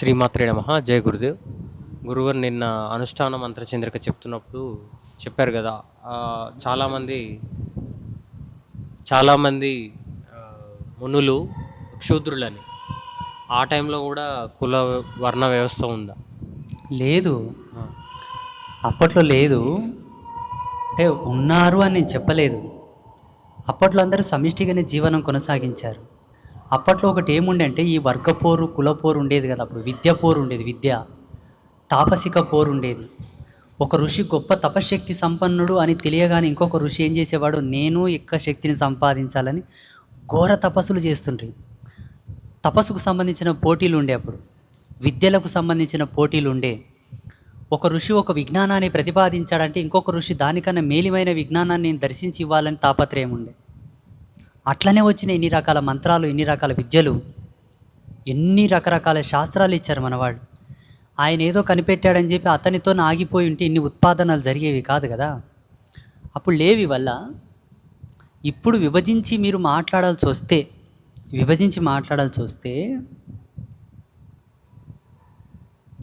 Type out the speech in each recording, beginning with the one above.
శ్రీమాత్రే నమ. జయ గురుదేవ్. గురుగారు నిన్న అనుష్ఠాన మంత్రచంద్రిక చెప్తున్నప్పుడు చెప్పారు కదా. చాలామంది చాలామంది మునులు క్షూద్రులని. ఆ టైంలో కూడా కుల వర్ణ వ్యవస్థ ఉందా? లేదు. అప్పట్లో లేదు. అంటే ఉన్నారు అని నేను చెప్పలేదు. అప్పట్లో అందరూ సమిష్టిగానే జీవనం కొనసాగించారు. అప్పట్లో ఒకటి ఏముండే అంటే ఈ వర్గపోరు కులపోరు ఉండేది కదా అప్పుడు. విద్య పోరు ఉండేది విద్య. తాపసిక పోరు ఉండేది. ఒక ఋషి గొప్ప తపశక్తి సంపన్నుడు అని తెలియగానే ఇంకొక ఋషి ఏం చేసేవాడు? నేను ఎక్కువ శక్తిని సంపాదించాలని ఘోర తపస్సులు చేస్తుండ్రి. తపస్సుకు సంబంధించిన పోటీలు ఉండే అప్పుడు. విద్యలకు సంబంధించిన పోటీలు ఉండే. ఒక ఋషి ఒక విజ్ఞానాన్ని ప్రతిపాదించాడంటే ఇంకొక ఋషి దానికన్నా మేలిమైన విజ్ఞానాన్ని నేను దర్శించి ఇవ్వాలని తాపత్రయం ఉండే. అట్లనే వచ్చిన ఎన్ని రకాల మంత్రాలు ఎన్ని రకాల విద్యలు. ఎన్ని రకరకాల శాస్త్రాలు ఇచ్చారు మనవాడు ఆయన ఏదో కనిపెట్టాడని చెప్పి అతనితో ఆగిపోయి ఉంటే ఇన్ని ఉత్పాదనలు జరిగేవి కాదు కదా. అప్పుడు లేవి వల్ల ఇప్పుడు విభజించి మీరు మాట్లాడాల్సి వస్తే విభజించి మాట్లాడాల్సి వస్తే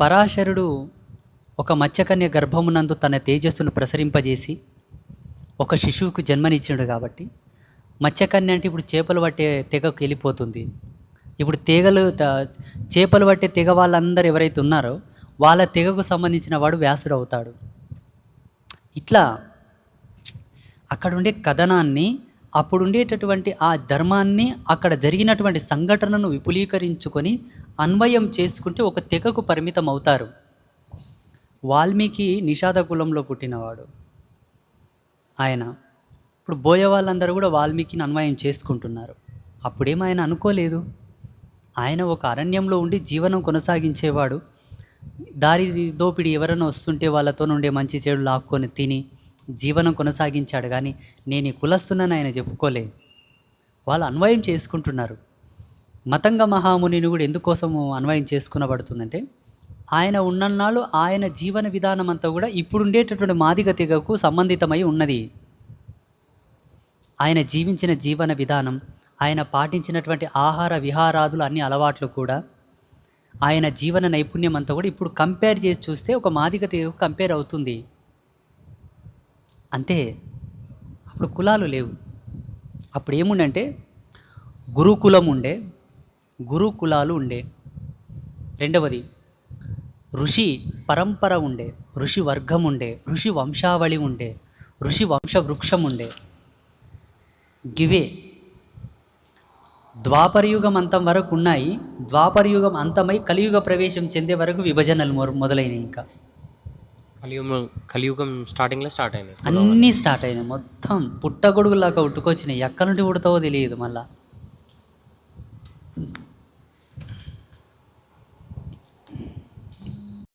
పరాశరుడు ఒక మత్స్యకన్య గర్భమునందు తన తేజస్సును ప్రసరింపజేసి ఒక శిశువుకు జన్మనిచ్చాడు కాబట్టి మత్స్యకన్య అంటే ఇప్పుడు చేపలు పట్టే తెగకు వెళ్ళిపోతుంది. ఇప్పుడు తీగలు చేపలు పట్టే తెగ వాళ్ళందరూ ఎవరైతే ఉన్నారో వాళ్ళ తెగకు సంబంధించిన వాడు వ్యాసుడు అవుతాడు. ఇట్లా అక్కడ ఉండే కథనాన్ని అప్పుడు ఉండేటటువంటి ఆ ధర్మాన్ని అక్కడ జరిగినటువంటి సంఘటనను విపులీకరించుకొని అన్వయం చేసుకుంటే ఒక తెగకు పరిమితం అవుతారు. వాల్మీకి నిషాద కులంలో పుట్టినవాడు. ఆయన. ఇప్పుడు బోయ వాళ్ళందరూ కూడా వాల్మీకిని అన్వయం చేసుకుంటున్నారు. అప్పుడేం ఆయన అనుకోలేదు? ఆయన ఒక అరణ్యంలో ఉండి జీవనం కొనసాగించేవాడు. దారి దోపిడి ఎవరైనా వస్తుంటే వాళ్ళతో నుండే మంచి చెడు లాక్కొని తిని జీవనం కొనసాగించాడు కానీ నేను ఈ కులస్తున్నాను ఆయన చెప్పుకోలేదు. వాళ్ళు అన్వయం చేసుకుంటున్నారు. మతంగ మహామునిని కూడా ఎందుకోసము అన్వయం చేసుకునబడుతుందంటే ఆయన ఉన్నన్నాళ్ళు ఆయన జీవన విధానం అంతా కూడా ఇప్పుడు ఉండేటటువంటి మాదిగ తెగకు సంబంధితమై ఉన్నది. ఆయన జీవించిన జీవన విధానం ఆయన పాటించినటువంటి ఆహార విహారాదులు అన్ని అలవాట్లు కూడా ఆయన జీవన నైపుణ్యం అంతా కూడా ఇప్పుడు కంపేర్ చేసి చూస్తే ఒక మాదిక కంపేర్ అవుతుంది. అంతే అప్పుడు కులాలు లేవు. అప్పుడు ఏముండంటే గురుకులం ఉండే గురుకులాలు ఉండే. రెండవది ఋషి పరంపర ఉండే ఋషి వర్గం ఉండే ఋషి వంశావళి ఉండే ఋషి వంశ వృక్షం ఉండే. గివే ద్వాపరయుగం అంతం వరకు ఉన్నాయి. ద్వాపరయుగం అంతమై కలియుగ ప్రవేశం చెందే వరకు విభజనలు మొదలైనవి ఇంకా. కలియుగం కలియుగం స్టార్టింగ్లో స్టార్ట్ అయినాయి. అన్నీ స్టార్ట్ అయినాయి. మొత్తం పుట్టగొడుగులాగా ఉట్టుకొచ్చినాయి. ఎక్కడి నుండి పుడతావో తెలియదు మళ్ళా.